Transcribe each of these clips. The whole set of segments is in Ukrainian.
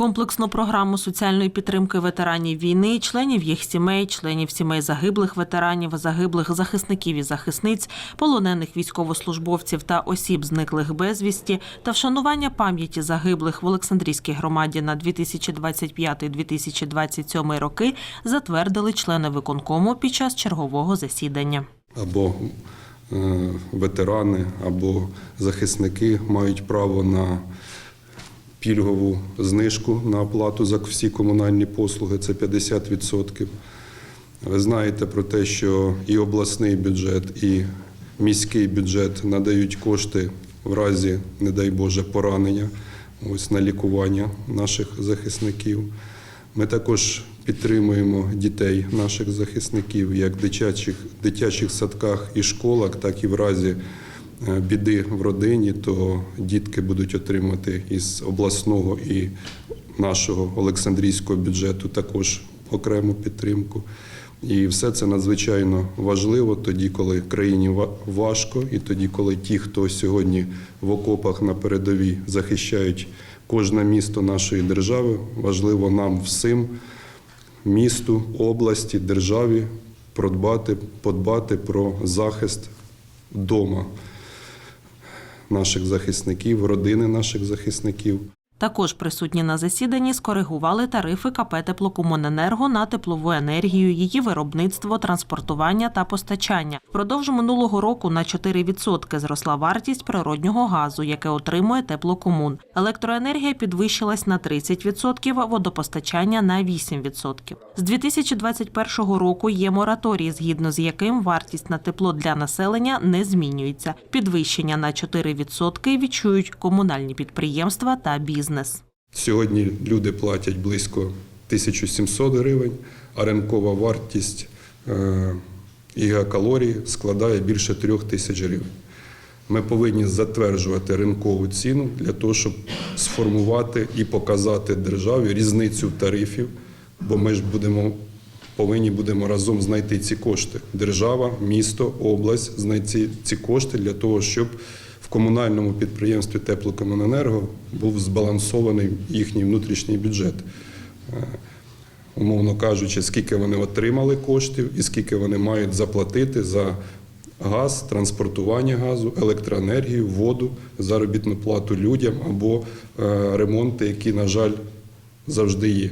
Комплексну програму соціальної підтримки ветеранів війни, членів їх сімей, членів сімей загиблих ветеранів, загиблих захисників і захисниць, полонених військовослужбовців та осіб, зниклих безвісті, та вшанування пам'яті загиблих в Олександрійській громаді на 2025-2027 роки затвердили члени виконкому під час чергового засідання. або е, ветерани, або захисники мають право на пільгову знижку на оплату за всі комунальні послуги це 50%. Ви знаєте про те, що і обласний бюджет, і міський бюджет надають кошти в разі, не дай Боже, поранення ось на лікування наших захисників. Ми також підтримуємо дітей наших захисників як в дитячих, дитячих садках і школах, так і в разі біди в родині, то дітки будуть отримати із обласного і нашого Олександрійського бюджету також окрему підтримку. І все це надзвичайно важливо тоді, коли країні ва- важко, і тоді, коли ті, хто сьогодні в окопах на передовій захищають кожне місто нашої держави, важливо нам всім, місту, області, державі, продбати, подбати про захист вдома наших захисників, родини наших захисників. Також присутні на засіданні скоригували тарифи КП «Теплокомуненерго» на теплову енергію, її виробництво, транспортування та постачання. Впродовж минулого року на 4% зросла вартість природнього газу, яке отримує теплокомун. Електроенергія підвищилась на 30%, водопостачання на 8%. З 2021 року є мораторій, згідно з яким вартість на тепло для населення не змінюється. Підвищення на 4% відчують комунальні підприємства та бізнес. Сьогодні люди платять близько 1700 гривень, а ринкова вартість е, гігакалорії складає більше 3000 гривень. Ми повинні затверджувати ринкову ціну для того, щоб сформувати і показати державі різницю тарифів, бо ми ж будемо повинні будемо разом знайти ці кошти. Держава, місто, область знайти ці кошти для того, щоб комунальному підприємстві Теплокомуненерго був збалансований їхній внутрішній бюджет. Е, Умовно кажучи, скільки вони отримали коштів і скільки вони мають заплатити за газ, транспортування газу, електроенергію, воду, заробітну плату людям або е, ремонти, які, на жаль, завжди є.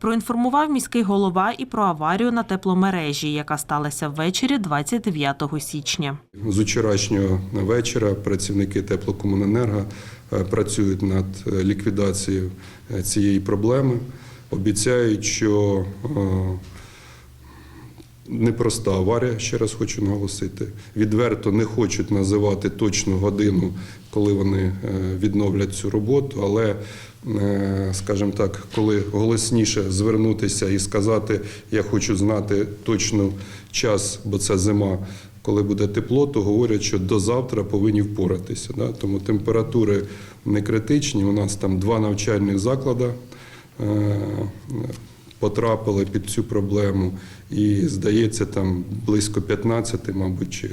Проінформував міський голова і про аварію на тепломережі, яка сталася ввечері 29 січня. З вчорашнього вечора працівники теплокомуненерго е, працюють над е, ліквідацією е, цієї проблеми. Обіцяють, що непроста аварія, ще раз хочу наголосити. Відверто не хочуть називати точну годину, коли вони е, відновлять цю роботу, але, е, скажімо так, коли голосніше звернутися і сказати, я хочу знати точно час, бо це зима. Коли буде тепло, то говорять, що до завтра повинні впоратися. Да? Тому температури не критичні. У нас там два навчальних заклади е, потрапили під цю проблему. І здається, там близько 15, мабуть, чи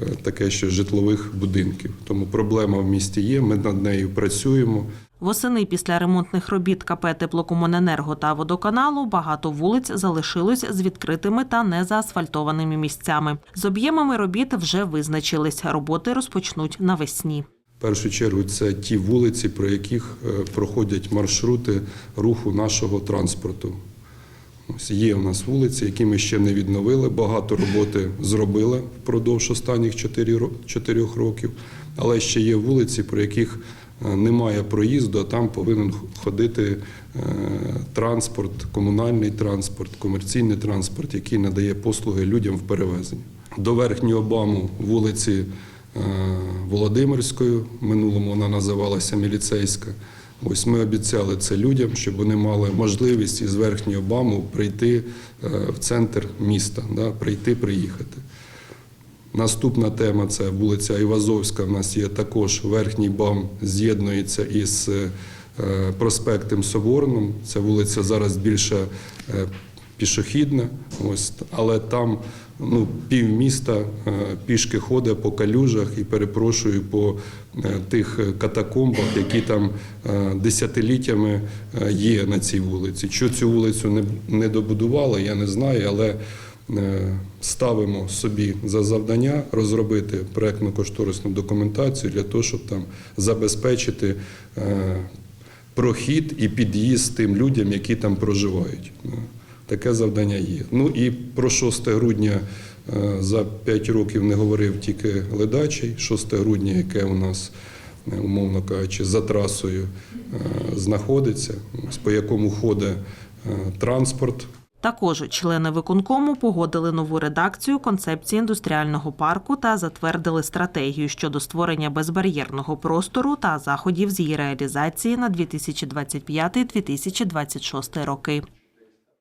е, таке, що житлових будинків. Тому проблема в місті є. Ми над нею працюємо. Восени після ремонтних робіт КП «Теплокомуненерго» та водоканалу багато вулиць залишилось з відкритими та незаасфальтованими місцями. З об'ємами робіт вже визначились. Роботи розпочнуть навесні. В першу чергу це ті вулиці, про яких е, проходять маршрути руху нашого транспорту. Ось є у нас вулиці, які ми ще не відновили. Багато роботи зробили впродовж останніх 4 років, але ще є вулиці, про яких е, немає проїзду, а там повинен ходити е, транспорт, комунальний транспорт, комерційний транспорт, який надає послуги людям в перевезенні. До верхнього баму вулиці е, Володимирської, минулому вона називалася Міліцейська. Ось ми обіцяли це людям, щоб вони мали можливість із верхнього баму прийти е, в центр міста, да, прийти, приїхати. Наступна тема це вулиця Івазовська. У нас є також верхній бам, з'єднується із е, проспектом Соборним. Ця вулиця зараз більше е, пішохідна, ось, але там ну, пів міста е, пішки ходить по калюжах і перепрошую по е, тих катакомбах, які там е, десятиліттями є на цій вулиці. Що цю вулицю не, не добудували, я не знаю, але ставимо собі за завдання розробити проектно-кошторисну документацію для того, щоб там забезпечити прохід і під'їзд тим людям, які там проживають. Таке завдання є. Ну і про 6 грудня е, за 5 років не говорив тільки ледачий. 6 грудня, яке у нас, е, умовно кажучи, за трасою е, знаходиться, по якому ходить транспорт. Також члени виконкому погодили нову редакцію концепції індустріального парку та затвердили стратегію щодо створення безбар'єрного простору та заходів з її реалізації на 2025-2026 роки.